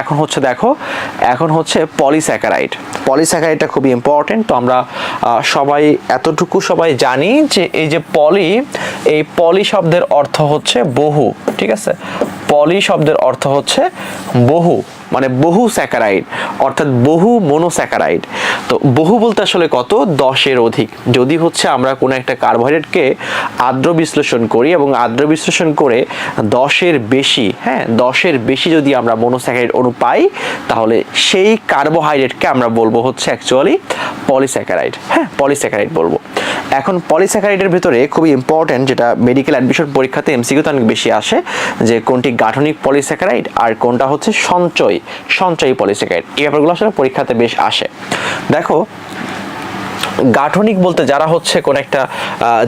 এখন হচ্ছে দেখো, এখন হচ্ছে পলিস্যাকারাইড পলিস্যাকারাইডটা খুবই ইম্পর্টেন্ট তো আমরা সবাই এতটুকু সবাই জানি যে এই যে পলি এই পলি শব্দের অর্থ হচ্ছে বহু, ঠিক আছে? পলি শব্দের অর্থ হচ্ছে বহু মানে বহু স্যাকারাইড, অর্থাৎ বহু মনোস্যাকারাইড। তো বহু বলতে আসলে কত? দশের অধিক। যদি হচ্ছে আমরা কোনো একটা কার্বোহাইড্রেটকে আর্দ্র বিশ্লেষণ করি এবং আর্দ্র বিশ্লেষণ করে দশের বেশি হ্যাঁ দশের বেশি যদি আমরা মনোস্যাকারাইড অণু পাই, তাহলে সেই কার্বোহাইড্রেটকে আমরা বলব হচ্ছে অ্যাকচুয়ালি পলিস্যাকারাইড হ্যাঁ পলিস্যাকারাইড বলব। এখন পলিস্যাকারাইডের ভিতরে খুবই ইম্পর্টেন্ট যেটা মেডিকেল অ্যাডমিশন পরীক্ষাতে এমসিকিউতে অনেক বেশি আসে, যে কোনটি গাঠনিক পলিস্যাকারাইড আর কোনটা হচ্ছে সঞ্চয়, সঞ্চয়ী পলিস্যাকারাইড। এই ব্যাপারগুলো আসলে পরীক্ষাতে বেশ আসে। দেখো গাঠনিক বলতে যারা হচ্ছে কোন একটা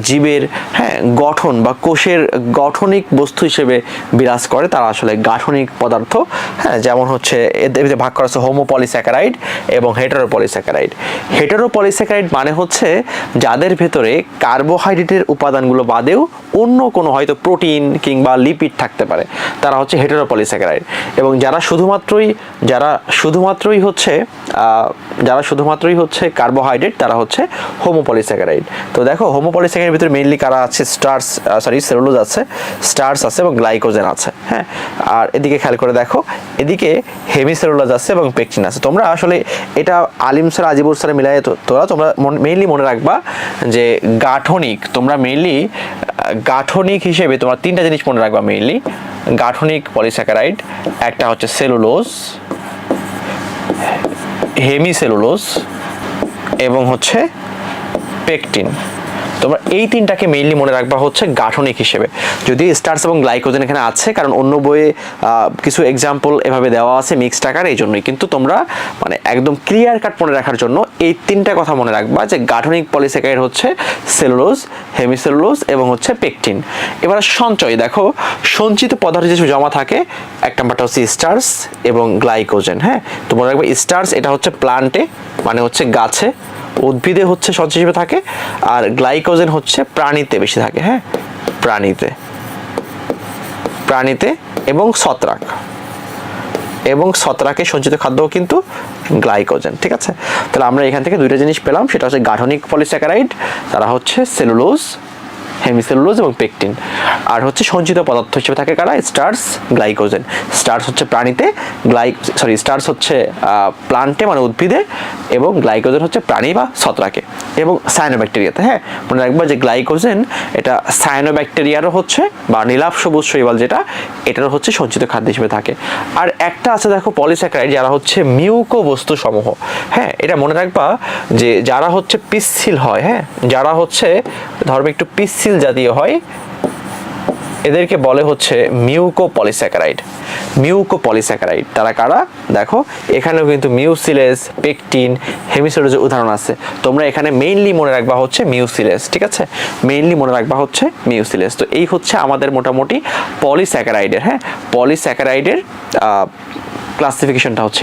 জীবের হ্যাঁ গঠন বা কোষের গঠনিক বস্তু হিসেবে বিরাজ করে, তারা আসলে গাঠনিক পদার্থ হ্যাঁ যেমন হচ্ছে এদের ভাগ করা আছে হোমোপলিস্যাকারাইড এবং হেটারোপলিস্যাকারাইড। হেটারোপলিস্যাকারাইড মানে হচ্ছে যাদের ভেতরে কার্বোহাইড্রেটের উপাদানগুলো বাদেও অন্য কোনো হয়তো প্রোটিন কিংবা লিপিড থাকতে পারে, তারা হচ্ছে হেটারোপলিস্যাকারাইড। এবং যারা শুধুমাত্রই যারা শুধুমাত্রই হচ্ছে যারা শুধুমাত্রই হচ্ছে কার্বোহাইড্রেট, তারা হচ্ছে হোমোপলিস্যাকারাইড তো দেখো হোমোপলিস্যাকারাইডের ভিতরে মেইনলি কারা আছে? স্টার্স সরি সেলুলোজ আছে, স্টার্স আছে এবং গ্লাইকোজেন আছে হ্যাঁ? আর এদিকে খেয়াল করে দেখো, এদিকে হেমিসেলুলোজ আছে এবং পেকটিন আছে। তোমরা আসলে এটা আলিম স্যার আজিবুর স্যার মিলাই তোরা তোমরা মেইনলি মনে রাখবা যে গাঠনিক, তোমরা মেইনলি গাঠনিক হিসেবে তোমরা তিনটা জিনিস মনে রাখবা মেইনলি গাঠনিক পলিস্যাকারাইড একটা হচ্ছে সেলুলোজ, হেমিসেলুলোজ এবং হচ্ছে পেকটিন তোমরা এই তিনটাকে মেইনলি মনে রাখবা হচ্ছে গাঠনিক হিসেবে। যদি স্টার্স এবং গ্লাইকোজেন এখানে আছে, কারণ অন্য বইয়ে কিছু এক্সাম্পল এভাবে দেওয়া আছে মিক্সড আকার, এই জন্যই। কিন্তু তোমরা মানে একদম ক্লিয়ার কাট মনে রাখার জন্য এই তিনটা কথা মনে রাখবা যে গাঠনিক পলিস্যাকারাইড হচ্ছে সেলুলোজ হেমিসেলুলোজ এবং হচ্ছে পেকটিন এবার সঞ্চয়, দেখো, সঞ্চিত পদার্থ যেসব জমা থাকে, এক নাম্বারটা হচ্ছে স্টার্স এবং গ্লাইকোজেন হ্যাঁ? তো মনে রাখবে স্টার্স এটা হচ্ছে প্লান্টে মানে হচ্ছে গাছে। উদ্ভিদে হচ্ছে সঞ্চয় হিসেবে থাকে আর গ্লাইকোজেন হচ্ছে প্রাণীতে বেশি থাকে হ্যাঁ? প্রাণীতে। প্রাণীতে এবং ছত্রাক। এবং ছত্রাকে সঞ্চিত খাদ্য কিন্তু গ্লাইকোজেন, ঠিক আছে? তাহলে আমরা এখান থেকে দুইটা জিনিস পেলাম, সেটা হচ্ছে গাঠনিক পলিস্যাকারাইড, তারা হচ্ছে সেলুলোজ হেমিসেলুলোজ এবং পেকটিন। আর হচ্ছে সঞ্চিত পদার্থ হিসেবে থাকে কারা? Stars, glycogen. স্টার্স হচ্ছে প্রাণীতে, গ্লাই, সরি, স্টার্স হচ্ছে প্লান্টে মানে উদ্ভিদে এবং গ্লাইকোজেন হচ্ছে প্রাণী বা ছত্রাকে এবং সায়ানোব্যাকটেরিয়াতে হ্যাঁ? মনে রাখবা যে গ্লাইকোজেন এটা সায়ানোব্যাকটেরিয়ারও হচ্ছে বা নীলাভ সবুজ শৈবাল যেটা, এটারও হচ্ছে সঞ্চিত খাদ্য হিসেবে থাকে। আর একটা আছে দেখো পলিস্যাকারাইড যারা হচ্ছে মিউকো বস্তু সমূহ হ্যাঁ? এটা মনে রাখবা যে যারা হচ্ছে পিচ্ছিল হয় হ্যাঁ? যারা হচ্ছে, ধর্মে একটু পিচ্ছিল জাতীয় হয়, এদেরকে বলে হচ্ছে মিউকো পলিস্যাকারাইড মিউকো পলিস্যাকারাইড তারা কারা? দেখো, এখানেও কিন্তু মিউসিলেস পেকটিন হেমিসোলোজের উদাহরণ আছে, তোমরা এখানে মেইনলি মনে রাখবা হচ্ছে মিউসিলেস ঠিক আছে? মেইনলি মনে রাখবা হচ্ছে মিউসিলেস তো এই হচ্ছে আমাদের মোটামুটি পলিস্যাকারাইডের হ্যাঁ? পলিস্যাকারাইডের ক্লাসিফিকেশনটা হচ্ছে